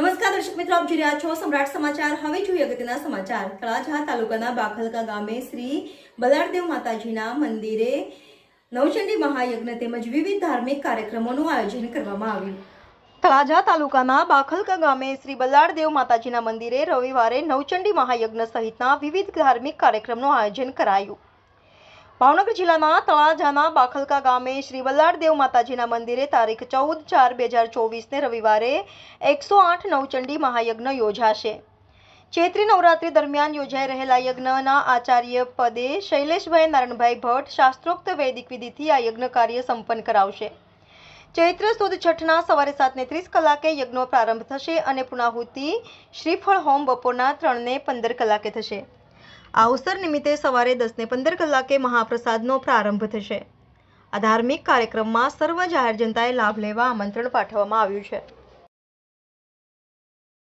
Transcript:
નમસ્કાર દર્શક મિત્રો, આપ જોઈ રહ્યા છો સમ્રાટ સમાચાર. હવે જોઈએ અગત્યના સમાચાર. તળાજા તાલુકાના બાખલકા ગામે શ્રી બલાડદેવ માતાજીના મંદિરે નવચંડી મહાયજ્ઞ તેમજ વિવિધ ધાર્મિક કાર્યક્રમોનું આયોજન કરવામાં આવ્યું. તળાજા તાલુકાના બાખલકા ગામે શ્રી બલાડદેવ માતાજીના મંદિરે રવિવારે નવચંડી મહાયજ્ઞ સહિતના વિવિધ ધાર્મિક કાર્યક્રમનું આયોજન કરાયું. ભાવનગર જિલ્લાના તળાજાના બાખલકા ગામે શ્રી વલ્લાળદેવ માતાજીના મંદિરે તારીખ ચૌદ ચાર બે હજાર ચોવીસને રવિવારે એકસો આઠ નવચંડી મહાયજ્ઞ યોજાશે. ચૈત્રી નવરાત્રી દરમિયાન યોજાઈ રહેલા યજ્ઞના આચાર્ય પદે શૈલેષભાઈ નારણભાઈ ભટ્ટ શાસ્ત્રોક્ત વૈદિક વિધિથી આ યજ્ઞ કાર્ય સંપન્ન કરાવશે. ચૈત્ર સુદ છઠના સવારે સાતને ત્રીસ કલાકે યજ્ઞનો પ્રારંભ થશે અને પુનાહુતિ શ્રીફળ હોમ બપોરના ત્રણને પંદર કલાકે થશે. આ અવસર નિમિત્તે સવારે દસને પંદર કલાકે મહાપ્રસાદનો પ્રારંભ થશે. આ ધાર્મિક કાર્યક્રમમાં સર્વ જાહેર જનતાએ લાભ લેવા આમંત્રણ પાઠવવામાં આવ્યું છે.